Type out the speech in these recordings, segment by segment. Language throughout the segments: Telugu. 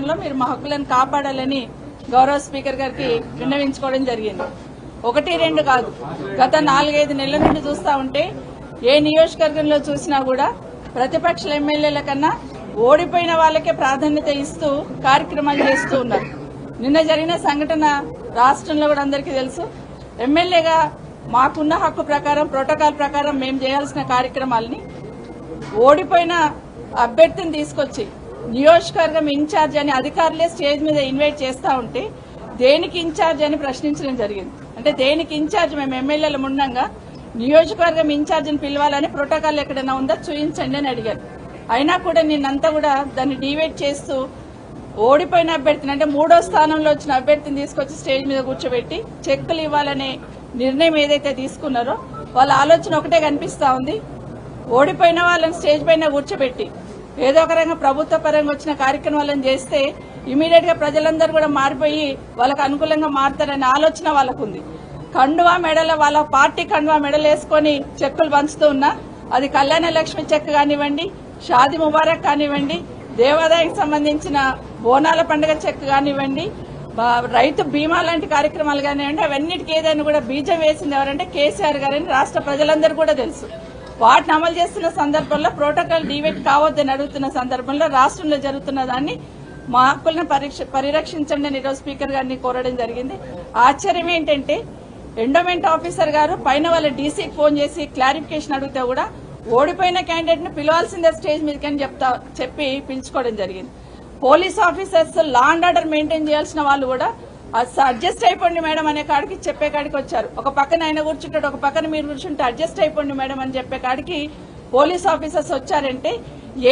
సందర్భంలో మీరు మా హక్కులను కాపాడాలని గౌరవ స్పీకర్ గారికి విన్నవించుకోవడం జరిగింది. ఒకటి రెండు కాదు. గత నాలుగైదు నెలల నుండి చూస్తా ఉంటే ఏ నియోజకవర్గంలో చూసినా కూడా ప్రతిపక్ష ఎమ్మెల్యేల కన్నా ఓడిపోయిన వాళ్ళకే ప్రాధాన్యత ఇస్తూ కార్యక్రమాలు చేస్తూ ఉన్నారు. నిన్న జరిగిన సంఘటన రాష్ట్రంలో కూడా అందరికీ తెలుసు. ఎమ్మెల్యేగా మాకున్న హక్కు ప్రకారం ప్రోటోకాల్ ప్రకారం మేము చేయాల్సిన కార్యక్రమాలని ఓడిపోయిన అభ్యర్థిని తీసుకొచ్చి నియోజకవర్గం ఇన్ఛార్జ్ అని అధికారులే స్టేజ్ మీద ఇన్వైట్ చేస్తా ఉంటే దేనికి ఇన్ఛార్జ్ అని ప్రశ్నించడం జరిగింది. అంటే దేనికి ఇన్ఛార్జ్? మేము ఎమ్మెల్యేల ఉండగా నియోజకవర్గం ఇన్ఛార్జిని పిలవాలని ప్రోటోకాల్ ఎక్కడైనా ఉందా? చూపించండి అని అడిగారు. అయినా కూడా నిన్నంతా కూడా దాన్ని డివైడ్ చేస్తూ ఓడిపోయిన అభ్యర్థిని అంటే మూడో స్థానంలో వచ్చిన అభ్యర్థిని తీసుకొచ్చి స్టేజ్ మీద కూర్చోబెట్టి చెక్కులు ఇవ్వాలనే నిర్ణయం ఏదైతే తీసుకున్నారో వాళ్ళ ఆలోచన ఒకటే కనిపిస్తూ ఉంది. ఓడిపోయిన వాళ్ళని స్టేజ్ పైన కూర్చోబెట్టి ఏదో ఒక రకంగా ప్రభుత్వ పరంగా వచ్చిన కార్యక్రమాలను చేస్తే ఇమీడియట్గా ప్రజలందరూ కూడా మారిపోయి వాళ్ళకు అనుకూలంగా మారుతారనే ఆలోచన వాళ్ళకుంది. కండువా మెడల వాళ్ళ పార్టీ కండువా మెడలు వేసుకొని చెక్కులు పంచుతూ ఉన్నా అది కళ్యాణ లక్ష్మి చెక్ కానివ్వండి షాది ముబారక్ కానివ్వండి దేవాదాయకు సంబంధించిన బోనాల పండుగ చెక్ కానివ్వండి బా- రైతు బీమా లాంటి కార్యక్రమాలు కానివ్వండి అవన్నిటికీ ఏదైనా కూడా బీజం వేసింది ఎవరంటే కేసీఆర్ గారని రాష్ట్ర ప్రజలందరూ కూడా తెలుసు. వాటిని అమలు చేస్తున్న సందర్భంలో ప్రోటోకాల్ డివేట్ కావద్దని అడుగుతున్న సందర్భంలో రాష్ట్రంలో జరుగుతున్న దాన్ని మా హక్కులను పరీక్ష పరిరక్షించండి అని ఈరోజు స్పీకర్ గారిని కోరడం జరిగింది. ఆశ్చర్యం ఏంటంటే ఎండోమెంట్ ఆఫీసర్ గారు పైన వాళ్ళ డీసీకి ఫోన్ చేసి క్లారిఫికేషన్ అడిగితే కూడా ఓడిపోయిన క్యాండిడేట్ను పిలవాల్సిందే స్టేజ్ మీదకి అని చెప్తా చెప్పి పిలుచుకోవడం జరిగింది. Police officers law and order maintain చేయాల్సిన వాళ్ళు కూడా అడ్జస్ట్ అయిపోండి మేడం అనే కాడికి చెప్పే కాడికి వచ్చారు. ఒక పక్కన ఆయన కూర్చుంటాడు ఒక పక్కన మీరు కూర్చుంటే అడ్జస్ట్ అయిపోండి మేడం అని చెప్పే కాడికి పోలీస్ ఆఫీసర్స్ వచ్చారంటే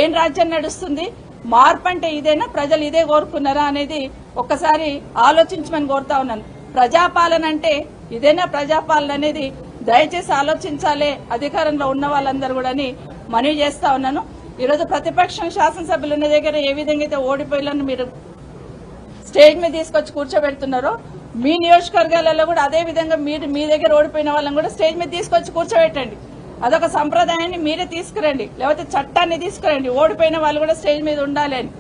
ఏం రాజ్యం నడుస్తుంది? మార్పు అంటే ఇదేనా? ప్రజలు ఇదే కోరుకున్నారా అనేది ఒక్కసారి ఆలోచించమని కోరుతా ఉన్నాను. ప్రజాపాలన అంటే ఇదేనా ప్రజాపాలన అనేది దయచేసి ఆలోచించాలే అధికారంలో ఉన్న వాళ్ళందరూ కూడా అని మనవి చేస్తా ఉన్నాను. ఈరోజు ప్రతిపక్షం శాసనసభ్యులు ఉన్న దగ్గర ఏ విధంగా అయితే ఓడిపోయాలని మీరు స్టేజ్ మీద తీసుకొచ్చి కూర్చోబెడుతున్నారో మీ నియోజకవర్గాలలో కూడా అదే విధంగా మీరు మీ దగ్గర ఓడిపోయిన వాళ్ళని కూడా స్టేజ్ మీద తీసుకొచ్చి కూర్చోబెట్టండి. అదొక సంప్రదాయాన్ని మీరే తీసుకురండి. లేకపోతే చట్టాన్ని తీసుకురండి. ఓడిపోయిన వాళ్ళు కూడా స్టేజ్ మీద ఉండాలి అని.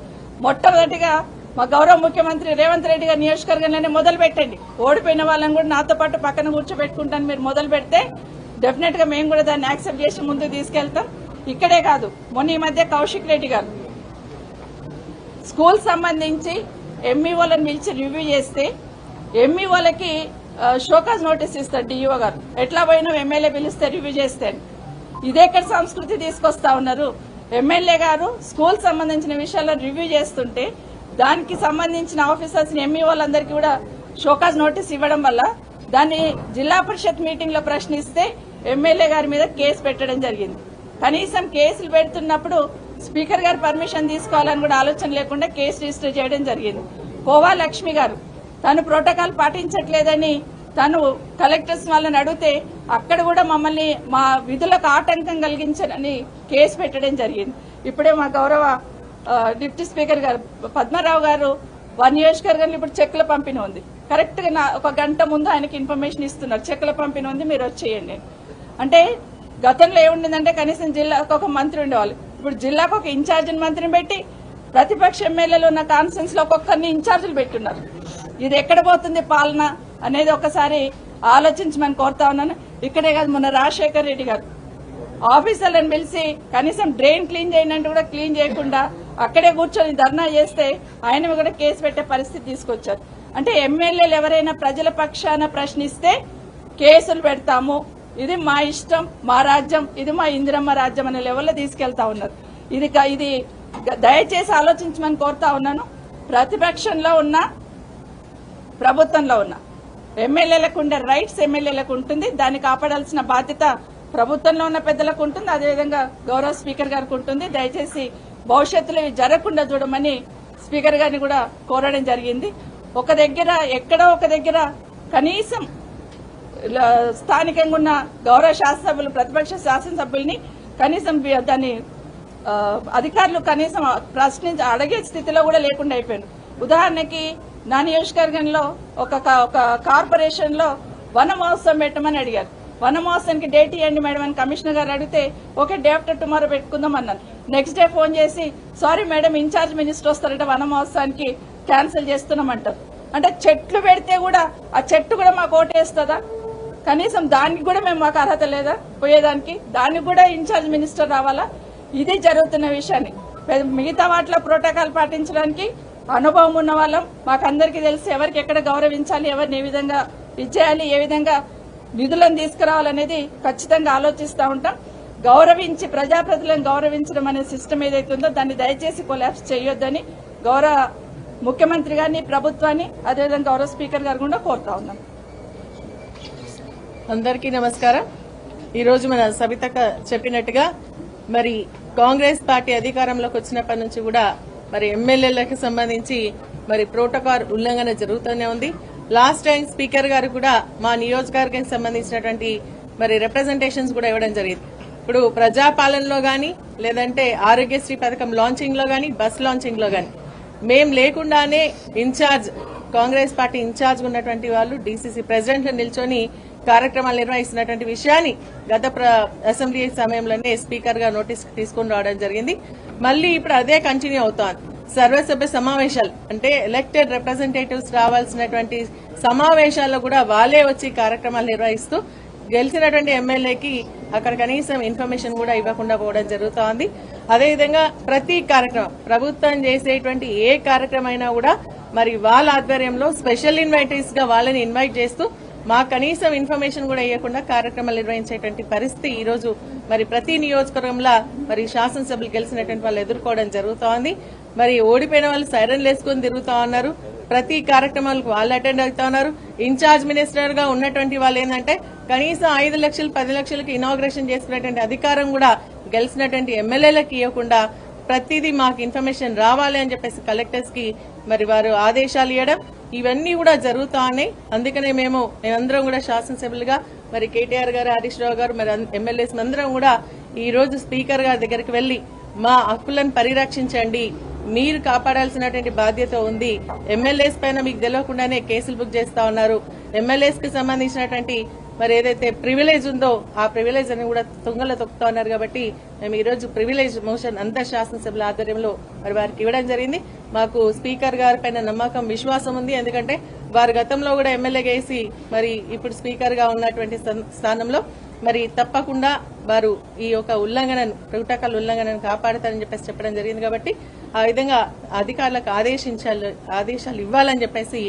మొట్టమొదటిగా మా గౌరవ ముఖ్యమంత్రి రేవంత్ రెడ్డి గారి నియోజకవర్గంలోనే మొదలు పెట్టండి. ఓడిపోయిన వాళ్ళని కూడా నాతో పాటు పక్కన కూర్చోబెట్టుకుంటాను మీరు మొదలు పెడితే డెఫినెట్గా మేము కూడా దాన్ని యాక్సెప్ట్ చేసి ముందుకు తీసుకెళ్తాం. ఇక్కడే కాదు మొన్న ఈ మధ్య కౌశిక్ రెడ్డి గారు. స్కూల్ సంబంధించి ఎంఈఓలను పిలిచి రివ్యూ చేస్తే ఎంఈఓలకి షోకాజ్ నోటీస్ ఇస్తారు డిఈఓ గారు. ఎట్లా పోయినా ఎమ్మెల్యే పిలిస్తే రివ్యూ చేస్తే. ఇదే ఇక్కడ సంస్కృతి తీసుకొస్తా ఉన్నారు. ఎమ్మెల్యే గారు స్కూల్ సంబంధించిన విషయాల్లో రివ్యూ చేస్తుంటే దానికి సంబంధించిన ఆఫీసర్స్ ఎంఈఓలందరికీ కూడా షోకాజ్ నోటీస్ ఇవ్వడం వల్ల దాన్ని జిల్లా పరిషత్ మీటింగ్లో ప్రశ్నిస్తే ఎమ్మెల్యే గారి మీద కేసు పెట్టడం జరిగింది. కనీసం కేసులు పెడుతున్నప్పుడు స్పీకర్ గారు పర్మిషన్ తీసుకోవాలని కూడా ఆలోచన లేకుండా కేసు రిజిస్టర్ చేయడం జరిగింది. కోవా లక్ష్మి గారు తను ప్రోటోకాల్ పాటించట్లేదని తను కలెక్టర్స్ వాళ్ళని అడిగితే అక్కడ కూడా మమ్మల్ని మా విధులకు ఆటంకం కలిగించనని కేసు పెట్టడం జరిగింది. ఇప్పుడే మా గౌరవ డిప్యూటీ స్పీకర్ గారు పద్మారావు గారు వన్ నియోజకవర్గంలో ఇప్పుడు చెక్కుల పంపిణీ ఉంది. కరెక్ట్గా నా- ఒక గంట ముందు ఆయనకి ఇన్ఫర్మేషన్ ఇస్తున్నారు. చెక్కుల పంపిణీ ఉంది మీరు వచ్చేయండి. అంటే గతంలో ఏముండిందంటే కనీసం జిల్లాకు ఒక మంత్రి ఉండేవాళ్ళు. ఇప్పుడు జిల్లాకు ఒక ఇన్ఛార్జిని మంత్రిని పెట్టి ప్రతిపక్ష ఎమ్మెల్యేలు ఉన్న కాన్ఫరెన్స్లో ఒక్కొక్కరిని ఇన్ఛార్జీలు పెట్టున్నారు. ఇది ఎక్కడ పోతుంది పాలన అనేది ఒకసారి ఆలోచించమని కోరుతా ఉన్నాను. ఇక్కడే కాదు మొన్న రాజశేఖర్ రెడ్డి గారు ఆఫీసర్లను పిలిచి కనీసం డ్రైన్ క్లీన్ చేయనంటే కూడా క్లీన్ చేయకుండా అక్కడే కూర్చొని ధర్నా చేస్తే ఆయన కూడా కేసు పెట్టే పరిస్థితి తీసుకొచ్చారు. అంటే ఎమ్మెల్యేలు ఎవరైనా ప్రజల పక్షాన ప్రశ్నిస్తే కేసులు పెడతాము ఇది మా ఇష్టం మా రాజ్యం ఇది మా ఇందిరమ్మ రాజ్యం అనే లెవెల్లో తీసుకెళ్తా ఉన్నారు. ఇది క- ఇది దయచేసి ఆలోచించమని కోరుతా ఉన్నాను. ప్రతిపక్షంలో ఉన్న ప్రభుత్వంలో ఉన్న ఎమ్మెల్యేలకు ఉండే రైట్స్ ఎమ్మెల్యేలకు ఉంటుంది. దాన్ని కాపాడాల్సిన బాధ్యత ప్రభుత్వంలో ఉన్న పెద్దలకు ఉంటుంది. అదేవిధంగా గౌరవ స్పీకర్ గారికి ఉంటుంది. దయచేసి భవిష్యత్తులో ఇవి జరగకుండా చూడమని స్పీకర్ గారిని కూడా కోరడం జరిగింది. ఒక దగ్గర ఎక్కడో ఒక దగ్గర కనీసం స్థానికంగా ఉన్న గౌరవ శాసనసభ్యులు ప్రతిపక్ష శాసనసభ్యుల్ని కనీసం దాన్ని అధికారులు కనీసం ప్రశ్నించి అడిగే స్థితిలో కూడా లేకుండా అయిపోయారు ఉదాహరణకి నా నియోజకవర్గంలో ఒక ఒక కార్పొరేషన్లో వన మహోత్సవం పెట్టమని అడిగారు. వనమహోత్సవానికి డేట్ ఇవ్వండి మేడం అని కమిషనర్ గారు అడిగితే ఓకే డే ఆఫ్టర్ టుమారో పెట్టుకుందాం అన్నాను. నెక్స్ట్ డే ఫోన్ చేసి సారీ మేడం ఇన్ఛార్జ్ మినిస్టర్ వస్తారట వనమహోత్సవానికి క్యాన్సిల్ చేస్తున్నామంటారు. అంటే చెట్లు పెడితే కూడా ఆ చెట్టు కూడా మాకు ఓటేస్తుందా? కనీసం దానికి కూడా మేము మాకు అర్హత లేదా? పోయేదానికి? దానికి కూడా ఇన్ఛార్జ్ మినిస్టర్ రావాలా? ఇది జరుగుతున్న విషయాన్ని. మిగతా వాటిలో ప్రోటోకాల్ పాటించడానికి అనుభవం ఉన్న వాళ్ళం. మాకందరికీ తెలిసి ఎవరికి ఎక్కడ గౌరవించాలి ఎవరిని ఏ విధంగా ఇచ్చేయాలి ఏ విధంగా నిధులను తీసుకురావాలనేది ఖచ్చితంగా ఆలోచిస్తూ ఉంటాం. గౌరవించి ప్రజాప్రతిలను గౌరవించడం అనే సిస్టమ్ ఏదైతే ఉందో దాన్ని దయచేసి కొలాప్స్ చేయొద్దని గౌరవ ముఖ్యమంత్రి గారిని ప్రభుత్వాన్ని అదేవిధంగా గౌరవ స్పీకర్ గారు కూడా కోరుతా ఉన్నాం. అందరికీ నమస్కారం. ఈరోజు మన సబితక చెప్పినట్టుగా మరి కాంగ్రెస్ పార్టీ అధికారంలోకి వచ్చినప్పటి నుంచి కూడా మరి ఎమ్మెల్యేలకు సంబంధించి మరి ప్రోటోకాల్ ఉల్లంఘన జరుగుతూనే ఉంది. లాస్ట్ టైం స్పీకర్ గారు కూడా మా నియోజకవర్గానికి సంబంధించినటువంటి మరి రిప్రజెంటేషన్స్ కూడా ఇవ్వడం జరిగింది. ఇప్పుడు ప్రజాపాలనలో కానీ లేదంటే ఆరోగ్యశ్రీ పథకం లాంచింగ్లో బస్ లాంచింగ్లో మేం లేకుండానే ఇన్ఛార్జ్ కాంగ్రెస్ పార్టీ ఇన్ఛార్జ్ ఉన్నటువంటి వాళ్ళు డీసీసీ ప్రెసిడెంట్ నిల్చొని కార్యక్రమాలు నిర్వహిస్తున్నటువంటి విషయాన్ని గత ప్ర- అసెంబ్లీ సమయంలోనే స్పీకర్గా నోటీస్ తీసుకుని రావడం జరిగింది. మళ్ళీ ఇప్పుడు అదే కంటిన్యూ అవుతోంది. సర్వసభ్య సమావేశాలు అంటే ఎలక్టెడ్ రిప్రజెంటేటివ్స్ రావాల్సినటువంటి సమావేశాల్లో కూడా వాళ్ళే వచ్చి కార్యక్రమాలు నిర్వహిస్తూ గెలిచినటువంటి ఎమ్మెల్యేకి అక్కడ కనీసం ఇన్ఫర్మేషన్ కూడా ఇవ్వకుండా పోవడం జరుగుతోంది. అదేవిధంగా ప్రతి కార్యక్రమం ప్రభుత్వం చేసేటువంటి ఏ కార్యక్రమం అయినా కూడా మరి వాళ్ళ ఆధ్వర్యంలో స్పెషల్ ఇన్వైటీస్గా వాళ్ళని ఇన్వైట్ చేస్తూ మా కనీసం ఇన్ఫర్మేషన్ కూడా ఇవ్వకుండా కార్యక్రమాలు నిర్వహించేటువంటి పరిస్థితి ఈ రోజు మరి ప్రతి నియోజకవర్గంలో మరి శాసనసభ్యులు గెలిచినటువంటి వాళ్ళు ఎదుర్కోవడం జరుగుతోంది. మరి ఓడిపోయిన వాళ్ళు సైరన్లు వేసుకొని తిరుగుతా ఉన్నారు. ప్రతి కార్యక్రమాలకు వాళ్ళు అటెండ్ అవుతా ఉన్నారు. ఇన్ఛార్జ్ మినిస్టర్గా ఉన్నటువంటి వాళ్ళు ఏంటంటే కనీసం ఐదు లక్షలు పది లక్షలకు ఇనాగ్రేషన్ చేసుకునేటువంటి అధికారం కూడా గెలిచినటువంటి ఎమ్మెల్యేలకు ఇవ్వకుండా ప్రతిదీ మాకు ఇన్ఫర్మేషన్ రావాలి అని చెప్పేసి కలెక్టర్స్కి మరి వారు ఆదేశాలు ఇవ్వడం. ఇవన్నీ కూడా జరుగుతా ఉన్నాయి అందుకనే మేము మేమందరం కూడా శాసనసభ్యులుగా మరి కేటీఆర్ గారు హరీష్ రావు గారు మరి ఎమ్మెల్యేస్ అందరం కూడా ఈ రోజు స్పీకర్ గారి దగ్గరికి వెళ్ళి మా హక్కులను పరిరక్షించండి. మీరు కాపాడాల్సినటువంటి బాధ్యత ఉంది. ఎమ్మెల్యేస్ పైన మీకు తెలియకుండానే కేసులు బుక్ చేస్తా ఉన్నారు. ఎమ్మెల్యేస్కి సంబంధించినటువంటి మరి ఏదైతే ప్రివిలేజ్ ఉందో ఆ ప్రివిలేజ్ అని కూడా తుంగలో తొక్కుతా ఉన్నారు కాబట్టి మేము ఈ రోజు ప్రివిలేజ్ మోషన్ అంతా శాసనసభ్యుల ఆధ్వర్యంలో మరి వారికి ఇవ్వడం జరిగింది. మాకు స్పీకర్ గారి పైన నమ్మకం విశ్వాసం ఉంది. ఎందుకంటే వారు గతంలో కూడా ఎమ్మెల్యే గేసి మరి ఇప్పుడు స్పీకర్గా ఉన్నటువంటి స్థానంలో మరి తప్పకుండా వారు ఈ యొక్క ఉల్లంఘనను ప్రోటోకాల్ ఉల్లంఘనను కాపాడతారని చెప్పేసి చెప్పడం జరిగింది కాబట్టి ఆ విధంగా అధికారులకు ఆదేశించాలి ఆదేశాలు ఇవ్వాలని చెప్పేసి